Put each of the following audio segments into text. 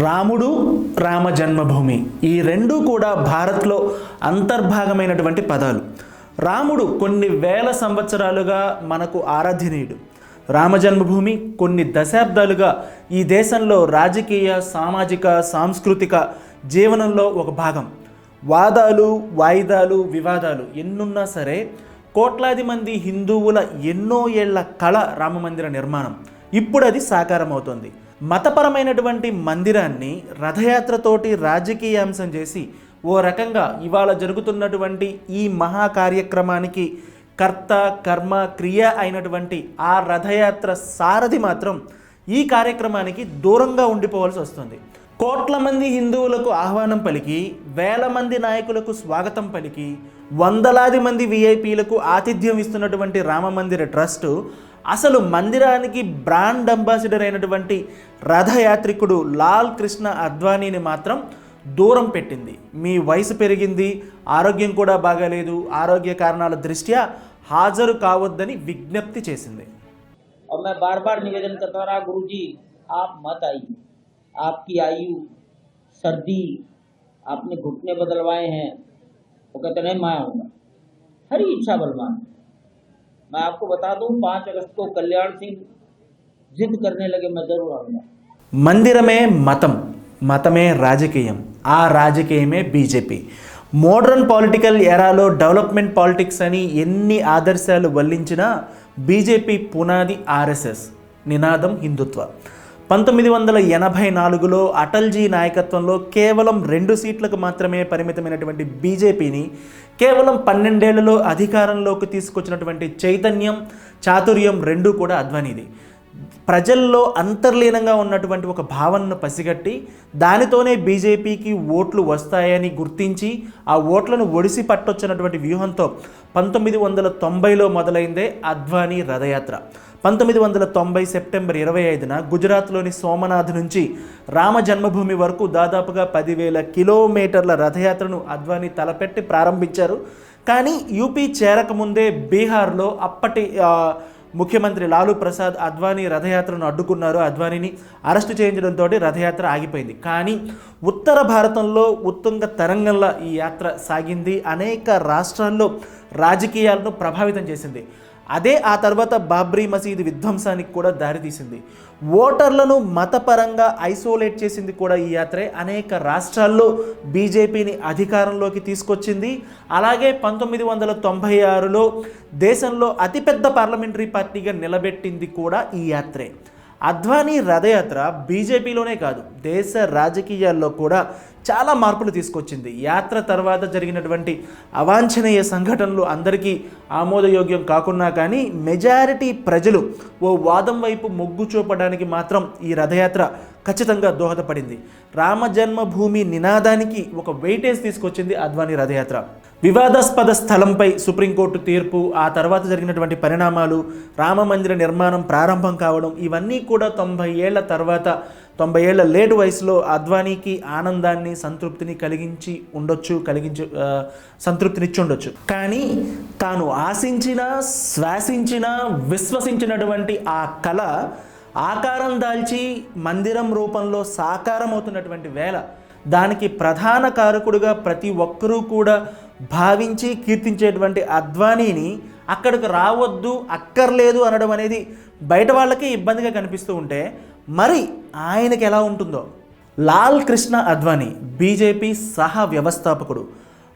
రాముడు రామ జన్మభూమి ఈ రెండూ కూడా భారత్లో అంతర్భాగమైనటువంటి పదాలు. రాముడు కొన్ని వేల సంవత్సరాలుగా మనకు ఆరాధనీయుడు రామ జన్మభూమి కొన్ని దశాబ్దాలుగా ఈ దేశంలో రాజకీయ సామాజిక సాంస్కృతిక జీవనంలో ఒక భాగం. వాదాలు వాయిదాలు వివాదాలు ఎన్నున్నా సరే కోట్లాది మంది హిందువుల ఎన్నో ఏళ్ళ కళ రామమందిర నిర్మాణం. ఇప్పుడు అది సాకారం మతపరమైనటువంటి మందిరాన్ని రథయాత్రతోటి రాజకీయ అంశం చేసి ఓ రకంగా ఇవాళ జరుగుతున్నటువంటి ఈ మహా కార్యక్రమానికి కర్త కర్మ క్రియ అయినటువంటి ఆ రథయాత్ర సారథి మాత్రం ఈ కార్యక్రమానికి దూరంగా ఉండిపోవాల్సి వస్తుంది. కోట్ల మంది హిందువులకు ఆహ్వానం పలికి వేల మంది నాయకులకు స్వాగతం పలికి వందలాది మంది విఐపీలకు ఆతిథ్యం ఇస్తున్నటువంటి రామమందిర ట్రస్ట్ అసలు మందిరానికి బ్రాండ్ అంబాసిడర్ అయినటువంటి రథయాత్రికుడు లాల్ కృష్ణ అద్వానీని మాత్రం దూరం పెట్టింది మీ వయసు పెరిగింది ఆరోగ్యం కూడా బాగాలేదు ఆరోగ్య కారణాల దృష్ట్యా హాజరు కావద్దని విజ్ఞప్తి చేసింది और मैं बार बार निवेदन करता रहा गुरु जी आप मत आइए आपकी आयु सर्दी आपने घुटने बदलवाए हैं वो कहते नहीं मैं आऊँगा हरी इच्छा बलवान मैं आपको बता दूं पाँच अगस्त को कल्याण सिंह जिद करने लगे मैं जरूर आऊँगा మందిరమే మతం మతమే రాజకీయం ఆ రాజకీయమే బీజేపీ మోడర్న్ పొలిటికల్ ఎరాలో డెవలప్మెంట్ పాలిటిక్స్ అని ఎన్ని ఆదర్శాలు వల్లించినా బీజేపీ పునాది ఆర్ఎస్ఎస్ నినాదం హిందుత్వ పంతొమ్మిది వందల ఎనభై నాలుగులో అటల్జీ నాయకత్వంలో కేవలం రెండు సీట్లకు మాత్రమే పరిమితమైనటువంటి బీజేపీని కేవలం పన్నెండేళ్ళలో అధికారంలోకి తీసుకొచ్చినటువంటి చైతన్యం చాతుర్యం రెండూ కూడా అద్వానీది. ప్రజల్లో అంతర్లీనంగా ఉన్నటువంటి ఒక భావనను పసిగట్టి దానితోనే బీజేపీకి ఓట్లు వస్తాయని గుర్తించి ఆ ఓట్లను ఒడిసి పట్టొచ్చినటువంటి వ్యూహంతో పంతొమ్మిది వందల తొంభైలో మొదలైందే అద్వానీ రథయాత్ర. పంతొమ్మిది వందల తొంభై సెప్టెంబర్ ఇరవై ఐదున గుజరాత్లోని సోమనాథ్ నుంచి రామ జన్మభూమి వరకు దాదాపుగా పదివేల కిలోమీటర్ల రథయాత్రను అద్వానీ తలపెట్టి ప్రారంభించారు. కానీ యూపీ చేరకముందే బీహార్లో అప్పటి ముఖ్యమంత్రి లాలూ ప్రసాద్ అద్వానీ రథయాత్రను అడ్డుకున్నారు. అద్వానీని అరెస్టు చేయించడంతో రథయాత్ర ఆగిపోయింది. కానీ ఉత్తర భారతంలో ఉత్తుంగ తరంగంలో ఈ యాత్ర సాగింది. అనేక రాష్ట్రాల్లో రాజకీయాలను ప్రభావితం చేసింది. అదే ఆ తర్వాత బాబ్రీ మసీదు విధ్వంసానికి కూడా దారితీసింది. ఓటర్లను మతపరంగా ఐసోలేట్ చేసింది కూడా ఈ యాత్రే. అనేక రాష్ట్రాల్లో బీజేపీని అధికారంలోకి తీసుకొచ్చింది. అలాగే పంతొమ్మిది వందల తొంభై ఆరులో దేశంలో అతిపెద్ద పార్లమెంటరీ పార్టీగా నిలబెట్టింది కూడా ఈ యాత్రే. అద్వానీ రథయాత్ర బీజేపీలోనే కాదు దేశ రాజకీయాల్లో కూడా చాలా మార్పులు తీసుకొచ్చింది. యాత్ర తర్వాత జరిగినటువంటి అవాంఛనీయ సంఘటనలు అందరికీ ఆమోదయోగ్యం కాకున్నా కానీ మెజారిటీ ప్రజలు ఓ వాదం వైపు మొగ్గు చూపడానికి మాత్రం ఈ రథయాత్ర ఖచ్చితంగా దోహదపడింది. రామ జన్మభూమి నినాదానికి ఒక వెయిటేజ్ తీసుకొచ్చింది అద్వానీ రథయాత్ర. వివాదాస్పద స్థలంపై సుప్రీంకోర్టు తీర్పు ఆ తర్వాత జరిగినటువంటి పరిణామాలు రామ మందిర నిర్మాణం ప్రారంభం కావడం ఇవన్నీ కూడా తొంభై ఏళ్ళ తర్వాత తొంభై ఏళ్ళ లేటు వయసులో అద్వానీకి ఆనందాన్ని సంతృప్తిని కలిగించి ఉండొచ్చు కలిగించి సంతృప్తినిచ్చి ఉండొచ్చు కానీ తాను ఆశించిన శ్వాసించిన విశ్వసించినటువంటి ఆ కళ ఆకారం దాల్చి మందిరం రూపంలో సాకారం అవుతున్నటువంటి వేళ దానికి ప్రధాన కారకుడుగా ప్రతి ఒక్కరూ కూడా భావించి కీర్తించేటువంటి అద్వానీని అక్కడికి రావద్దు అక్కర్లేదు అనడం అనేది బయట వాళ్ళకి ఇబ్బందిగా కనిపిస్తూ ఉంటే మరి ఆయనకి ఎలా ఉంటుందో? లాల్ కృష్ణ అద్వానీ బీజేపీ సహా వ్యవస్థాపకుడు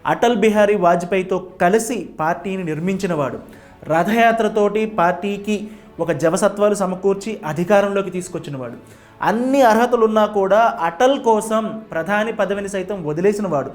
అటల్ బిహారీ వాజ్పేయితో కలిసి పార్టీని నిర్మించినవాడు రథయాత్రతోటి పార్టీకి ఒక జవసత్వాలు సమకూర్చి అధికారంలోకి తీసుకొచ్చినవాడు అన్ని అర్హతలున్నా కూడా అటల్ కోసం ప్రధాని పదవిని సైతం వదిలేసినవాడు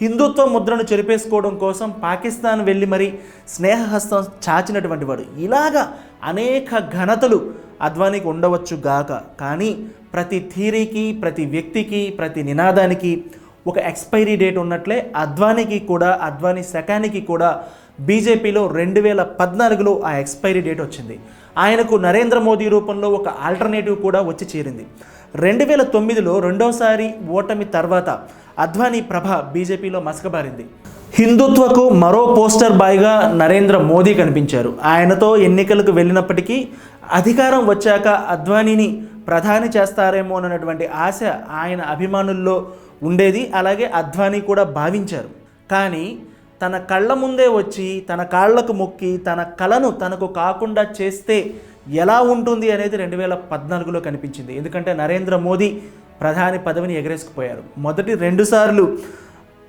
హిందుత్వ ముద్రను చెరిపేసుకోవడం కోసం పాకిస్తాన్ వెళ్ళి మరి స్నేహహస్తం చాచినటువంటి వాడు. ఇలాగా అనేక ఘనతలు అద్వానీకి ఉండవచ్చు గాక. కానీ ప్రతి థీరీకి ప్రతి వ్యక్తికి ప్రతి నినాదానికి ఒక ఎక్స్పైరీ డేట్ ఉన్నట్లే అద్వానీకి కూడా అద్వానీ శకానికి కూడా బీజేపీలో రెండు వేల పద్నాలుగులో ఆ ఎక్స్పైరీ డేట్ వచ్చింది. ఆయనకు నరేంద్ర మోదీ రూపంలో ఒక ఆల్టర్నేటివ్ కూడా వచ్చి చేరింది. రెండు వేల తొమ్మిదిలో రెండోసారి ఓటమి తర్వాత అద్వానీ ప్రభ బీజేపీలో మసకబారింది. హిందుత్వకు మరో పోస్టర్ బాయ్గా నరేంద్ర మోదీ కనిపించారు. ఆయనతో ఎన్నికలకు వెళ్ళినప్పటికీ అధికారం వచ్చాక అద్వానీని ప్రధాని చేస్తారేమో అన్నటువంటి ఆశ ఆయన అభిమానుల్లో ఉండేది. అలాగే అద్వానీ కూడా భావించారు. కానీ తన కళ్ళ ముందే వచ్చి తన కాళ్ళకు మొక్కి తన కళను తనకు కాకుండా చేస్తే ఎలా ఉంటుంది అనేది రెండు వేల పద్నాలుగులో కనిపించింది. ఎందుకంటే నరేంద్ర మోదీ ప్రధాని పదవిని ఎగరేసుకుపోయారు. మొదటి రెండుసార్లు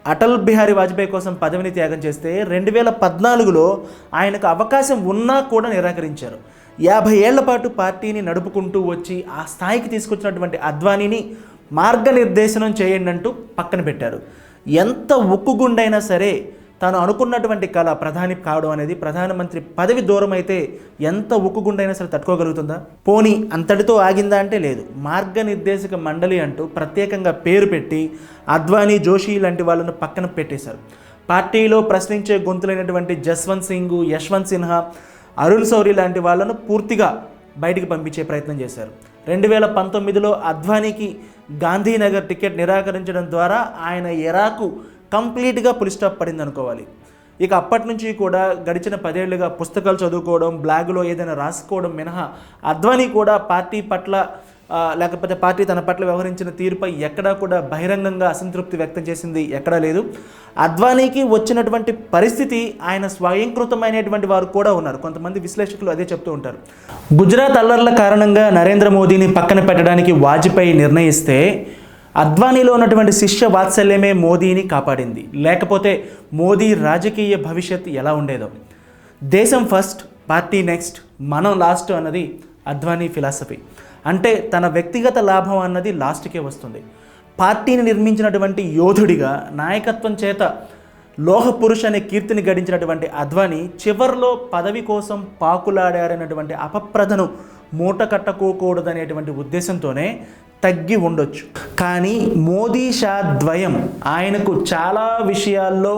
అటల్ బిహారీ వాజ్పేయి కోసం పదవిని త్యాగం చేస్తే రెండు వేల పద్నాలుగులో ఆయనకు అవకాశం ఉన్నా కూడా నిరాకరించారు. యాభై ఏళ్ళ పాటు పార్టీని నడుపుకుంటూ వచ్చి ఆ స్థాయికి తీసుకొచ్చినటువంటి అద్వానీని మార్గనిర్దేశనం చేయండి అంటూ పక్కన పెట్టారు. ఎంత ఉక్కుగుండైనా సరే తాను అనుకున్నటువంటి కళ ప్రధాని కావడం అనేది ప్రధానమంత్రి పదవి దూరం అయితే ఎంత ఉక్కుగుండైనా సరే తట్టుకోగలుగుతుందా? పోనీ అంతటితో ఆగిందా అంటే లేదు. మార్గనిర్దేశక మండలి అంటూ ప్రత్యేకంగా పేరు పెట్టి అద్వానీ జోషి లాంటి వాళ్ళను పక్కన పెట్టేశారు. పార్టీలో ప్రశ్నించే గొంతులైనటువంటి జస్వంత్ సింగ్ యశ్వంత్ సిన్హా అరుణ్ శౌరి లాంటి వాళ్ళను పూర్తిగా బయటికి పంపించే ప్రయత్నం చేశారు. రెండు వేల పంతొమ్మిదిలో అద్వానీకి గాంధీనగర్ టికెట్ నిరాకరించడం ద్వారా ఆయన ఎరాకు కంప్లీట్గా పులి స్టాప్ పడింది అనుకోవాలి. ఇక అప్పటి నుంచి కూడా గడిచిన పదేళ్ళుగా పుస్తకాలు చదువుకోవడం బ్లాగులో ఏదైనా రాసుకోవడం మినహా అద్వానీ కూడా పార్టీ పట్ల లేకపోతే పార్టీ తన పట్ల వ్యవహరించిన తీరుపై ఎక్కడా కూడా బహిరంగంగా అసంతృప్తి వ్యక్తం చేసింది ఎక్కడా లేదు. అద్వానీకి వచ్చినటువంటి పరిస్థితి ఆయన స్వయంకృతమైనటువంటి వారు కూడా ఉన్నారు. కొంతమంది విశ్లేషకులు అదే చెప్తూ ఉంటారు. గుజరాత్ అల్లర్ల కారణంగా నరేంద్ర మోదీని పక్కన పెట్టడానికి వాజ్పేయి నిర్ణయిస్తే అద్వానీలో ఉన్నటువంటి శిష్య వాత్సల్యమే మోదీని కాపాడింది. లేకపోతే మోదీ రాజకీయ భవిష్యత్ ఎలా ఉండేదో. దేశం ఫస్ట్ పార్టీ నెక్స్ట్ మనం లాస్ట్ అన్నది అద్వానీ ఫిలాసఫీ. అంటే తన వ్యక్తిగత లాభం అన్నది లాస్ట్కే వస్తుంది. పార్టీని నిర్మించినటువంటి యోధుడిగా నాయకత్వం చేత లోహ పురుష్ అనే కీర్తిని గడించినటువంటి అద్వానీ చివర్లో పదవి కోసం పాకులాడారనేటువంటి అపప్రదను మూట కట్టకోకూడదనేటువంటి ఉద్దేశంతోనే తగ్గి ఉండొచ్చు. కానీ మోదీ షా ద్వయం ఆయనకు చాలా విషయాల్లో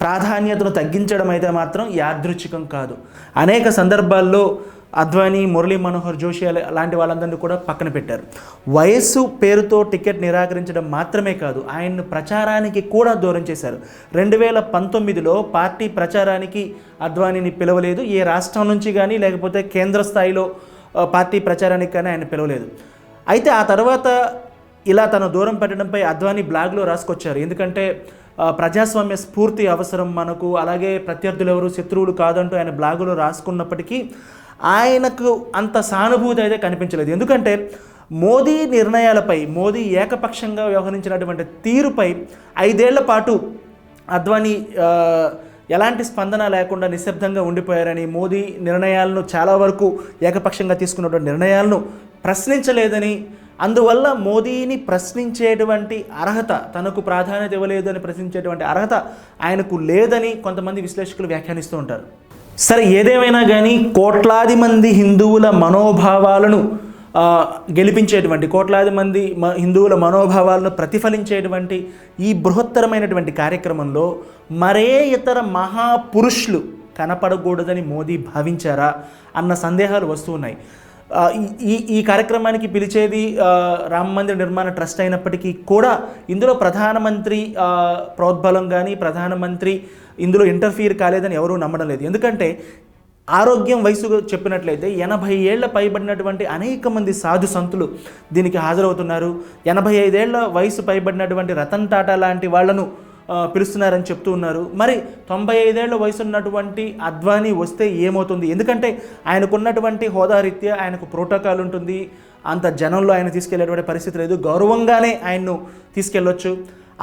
ప్రాధాన్యతను తగ్గించడం అయితే మాత్రం యాదృచ్ఛికం కాదు. అనేక సందర్భాల్లో అద్వానీ మురళీ మనోహర్ జోషి లాంటి వాళ్ళందరినీ కూడా పక్కన పెట్టారు. వయస్సు పేరుతో టికెట్ నిరాకరించడం మాత్రమే కాదు ఆయన్ను ప్రచారానికి కూడా దూరం చేశారు. రెండు వేల పంతొమ్మిదిలో పార్టీ ప్రచారానికి అద్వానీని పిలవలేదు. ఏ రాష్ట్రం నుంచి కానీ లేకపోతే కేంద్ర స్థాయిలో పార్టీ ప్రచారానికి కానీ ఆయన పిలవలేదు. అయితే ఆ తర్వాత ఇలా తన దూరం పెట్టడంపై అద్వానీ బ్లాగ్లో రాసుకొచ్చారు. ఎందుకంటే ప్రజాస్వామ్య స్ఫూర్తి అవసరం మనకు అలాగే ప్రత్యర్థులు ఎవరు శత్రువులు కాదంటూ ఆయన బ్లాగులో రాసుకున్నప్పటికీ ఆయనకు అంత సానుభూతి అయితే కనిపించలేదు. ఎందుకంటే మోదీ నిర్ణయాలపై మోదీ ఏకపక్షంగా వ్యవహరించినటువంటి తీరుపై ఐదేళ్ళ పాటు అద్వానీ ఎలాంటి స్పందన లేకుండా నిశ్శబ్దంగా ఉండిపోయారని మోదీ నిర్ణయాలను చాలా వరకు ఏకపక్షంగా తీసుకున్నటువంటి నిర్ణయాలను ప్రశ్నించలేదని అందువల్ల మోదీని ప్రశ్నించేటువంటి అర్హత తనకు ప్రాధాన్యత ఇవ్వలేదు అని ప్రశ్నించేటువంటి అర్హత ఆయనకు లేదని కొంతమంది విశ్లేషకులు వ్యాఖ్యానిస్తూ ఉంటారు. సరే ఏదేమైనా కానీ కోట్లాది మంది హిందువుల మనోభావాలను గెలిపించేటువంటి కోట్లాది మంది మ హిందువుల మనోభావాలను ప్రతిఫలించేటువంటి ఈ బృహత్తరమైనటువంటి కార్యక్రమంలో మరే ఇతర మహాపురుషులు కనపడకూడదని మోదీ భావించారా అన్న సందేహాలు వస్తున్నాయి ఈ- ఈ కార్యక్రమానికి పిలిచేది రామ మందిర నిర్మాణ ట్రస్ట్ అయినప్పటికీ కూడా ఇందులో ప్రధానమంత్రి ప్రోద్బలం కానీ ప్రధానమంత్రి ఇందులో ఇంటర్ఫియర్ కాలేదని ఎవరూ నమ్మడం లేదు. ఎందుకంటే ఆరోగ్యం వయసు చెప్పినట్లయితే ఎనభై ఏళ్ళ పైబడినటువంటి అనేక మంది సాధు సంతులు దీనికి హాజరవుతున్నారు. ఎనభై ఐదేళ్ళ వయసు పైబడినటువంటి రతన్ టాటా లాంటి వాళ్ళను పిలుస్తున్నారని చెప్తూ ఉన్నారు. మరి తొంభై ఐదేళ్ళ వయసు ఉన్నటువంటి అద్వానీ వస్తే ఏమవుతుంది? ఎందుకంటే ఆయనకున్నటువంటి హోదా రీత్యా ఆయనకు ప్రోటోకాల్ ఉంటుంది. అంత జనంలో ఆయన తీసుకెళ్ళేటువంటి పరిస్థితి లేదు. గౌరవంగానే ఆయన్ను తీసుకెళ్ళొచ్చు.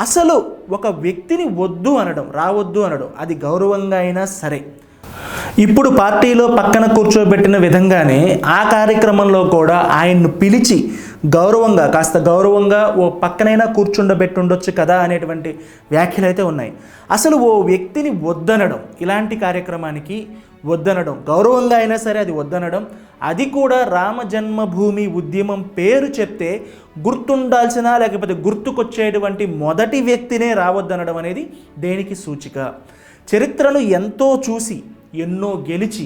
అసలు ఒక వ్యక్తిని వద్దు అనడం రావద్దు అనడం అది గౌరవంగా అయినా సరే ఇప్పుడు పార్టీలో పక్కన కూర్చోబెట్టిన విధంగానే ఆ కార్యక్రమంలో కూడా ఆయన్ను పిలిచి గౌరవంగా కాస్త గౌరవంగా ఓ పక్కనైనా కూర్చుండబెట్టుండొచ్చు కదా అనేటువంటి వ్యాఖ్యలు అయితే ఉన్నాయి. అసలు ఓ వ్యక్తిని వద్దనడం ఇలాంటి కార్యక్రమానికి వద్దనడం గౌరవంగా అయినా సరే అది వద్దనడం అది కూడా రామ జన్మభూమి ఉద్యమం పేరు చెప్తే గుర్తుండాల్సిన లేకపోతే గుర్తుకొచ్చేటువంటి మొదటి వ్యక్తినే రావద్దనడం అనేది దేనికి సూచిక? చరిత్రను ఎంతో చూసి ఎన్నో గెలిచి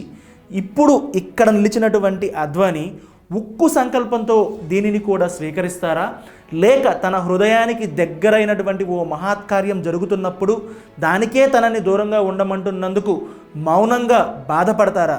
ఇప్పుడు ఇక్కడ నిలిచినటువంటి అద్వాని ఉక్కు సంకల్పంతో దీనిని కూడా స్వీకరిస్తారా? లేక తన హృదయానికి దగ్గరైనటువంటి ఓ మహాత్కార్యం జరుగుతున్నప్పుడు దానికే తనని దూరంగా ఉండమంటున్నందుకు మౌనంగా బాధపడతారా?